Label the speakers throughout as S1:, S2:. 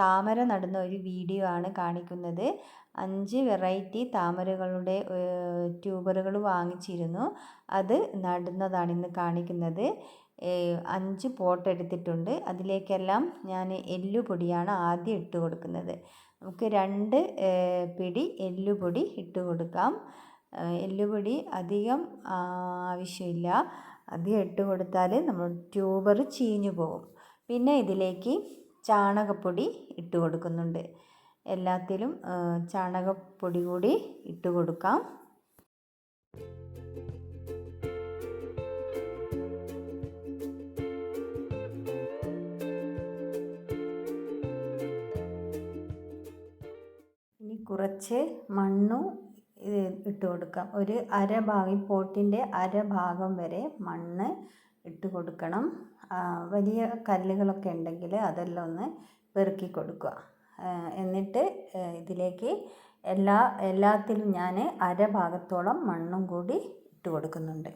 S1: താമര നടുന്ന ഒരു വീഡിയോ ആണ് കാണിക്കുന്നത്. അഞ്ച് വെറൈറ്റി താമരകളുടെ ട്യൂബറുകൾ വാങ്ങിച്ചിരുന്നു. അത് നടുന്നതാണ് ഇന്ന് കാണിക്കുന്നത്. അഞ്ച് പോട്ട് എടുത്തിട്ടുണ്ട്. അതിലേക്കെല്ലാം ഞാൻ എല്ലുപൊടിയാണ് ആദ്യം ഇട്ട് കൊടുക്കുന്നത്. നമുക്ക് രണ്ട് പിടി എല്ലുപൊടി ഇട്ട് കൊടുക്കാം. എല്ലുപൊടി അധികം ആവശ്യമില്ല. അധികം ഇട്ട് കൊടുത്താൽ നമ്മൾ ട്യൂബർ ചീഞ്ഞു പോകും. പിന്നെ ഇതിലേക്ക് ചാണകപ്പൊടി ഇട്ട് കൊടുക്കുന്നുണ്ട്. എല്ലാത്തിലും ചാണകപ്പൊടി കൂടി ഇട്ട് കൊടുക്കാം. ഇനി കുറച്ച് മണ്ണും ഇട്ട് കൊടുക്കാം. ഒരു അര ഭാഗം പോട്ടിന്റെ അര ഭാഗം വരെ മണ്ണ് ഇട്ട് കൊടുക്കണം. വലിയ കല്ലുകളൊക്കെ ഉണ്ടെങ്കിൽ അതെല്ലാം ഒന്ന് പെറുക്കി കൊടുക്കുക. എന്നിട്ട് ഇതിലേക്ക് എല്ലാ എല്ലാത്തിലും ഞാൻ അര ഭാഗത്തോളം മണ്ണും കൂടി ഇട്ട് കൊടുക്കുന്നുണ്ട്.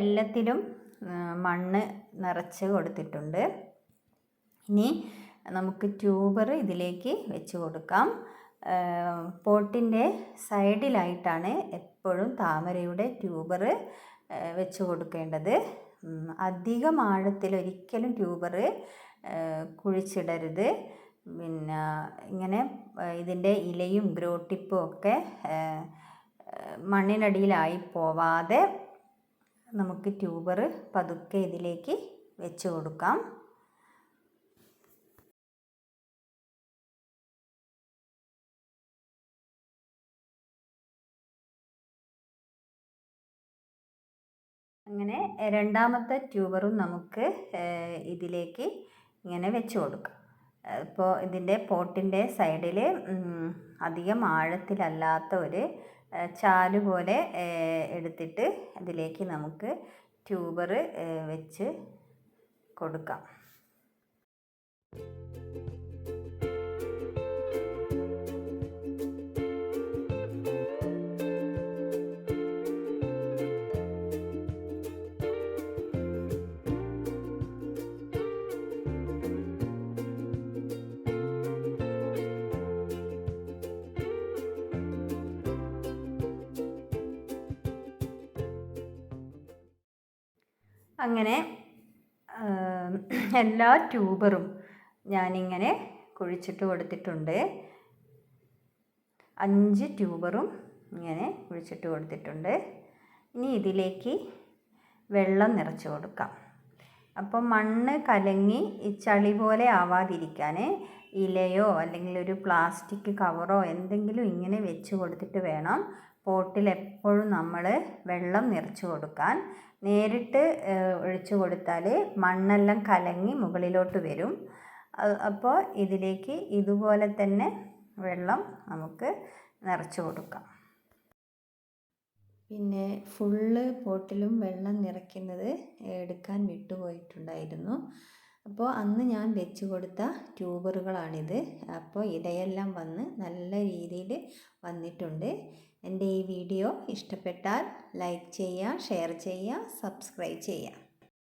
S1: എല്ലാത്തിലും മണ്ണ് നിറച്ച് കൊടുത്തിട്ടുണ്ട്. ഇനി നമുക്ക് ട്യൂബർ ഇതിലേക്ക് വെച്ച് കൊടുക്കാം. പോട്ടിന്റെ സൈഡിലായിട്ടാണ് എപ്പോഴും താമരയുടെ ട്യൂബർ വെച്ച് കൊടുക്കേണ്ടത്. അധികം ആഴത്തിൽ ഒരിക്കലും ട്യൂബർ കുഴിച്ചിടരുത്. പിന്നെ ഇങ്ങനെ ഇതിന്റെ ഇലയും ഗ്രോട്ടിപ്പും ഒക്കെ മണ്ണിനടിയിലായി പോവാതെ നമുക്ക് ട്യൂബർ പതുക്കെ ഇതിലേക്ക് വെച്ച് കൊടുക്കാം. അങ്ങനെ രണ്ടാമത്തെ ട്യൂബറും നമുക്ക് ഇതിലേക്ക് ഇങ്ങനെ വെച്ച് കൊടുക്കാം. ഇപ്പോൾ ഇതിന്റെ പോട്ടിന്റെ സൈഡിൽ അധികം ആഴത്തിലല്ലാത്ത ഒരു ചാൽ പോലെ എടുത്തിട്ട് അതിലേക്ക് നമുക്ക് ട്യൂബർ വെച്ച് കൊടുക്കാം. അങ്ങനെ എല്ലാ ട്യൂബറും ഞാനിങ്ങനെ കുഴിച്ചിട്ട് കൊടുത്തിട്ടുണ്ട്. അഞ്ച് ട്യൂബറും ഇങ്ങനെ കുഴിച്ചിട്ട് കൊടുത്തിട്ടുണ്ട്. ഇനി ഇതിലേക്ക് വെള്ളം നിറച്ച് കൊടുക്കാം. അപ്പം മണ്ണ് കലങ്ങി ഈ ചളി പോലെ ആവാതിരിക്കാൻ ഇലയോ അല്ലെങ്കിൽ ഒരു പ്ലാസ്റ്റിക് കവറോ എന്തെങ്കിലും ഇങ്ങനെ വെച്ച് കൊടുത്തിട്ട് വേണം പോട്ടിൽ എപ്പോഴും നമ്മൾ വെള്ളം നിറച്ച് കൊടുക്കാൻ. നേരിട്ട് ഒഴിച്ചു കൊടുത്താൽ മണ്ണെല്ലാം കലങ്ങി മുകളിലോട്ട് വരും. അപ്പോൾ ഇതിലേക്ക് ഇതുപോലെ തന്നെ വെള്ളം നമുക്ക് നിറച്ച് കൊടുക്കാം. പിന്നെ ഫുള്ള് പോട്ടിലും വെള്ളം നിറയ്ക്കുന്നത് എടുക്കാൻ വിട്ടുപോയിട്ടുണ്ടായിരുന്നു. അപ്പോൾ അന്ന് ഞാൻ വെച്ച് കൊടുത്ത ട്യൂബറുകളാണിത്. അപ്പോൾ ഇടയെല്ലാം വന്ന് നല്ല രീതിയിൽ വന്നിട്ടുണ്ട്. എന്റെ ഈ വീഡിയോ ഇഷ്ടപ്പെട്ടാൽ ലൈക്ക് ചെയ്യുക ഷെയർ ചെയ്യുക സബ്സ്ക്രൈബ് ചെയ്യുക.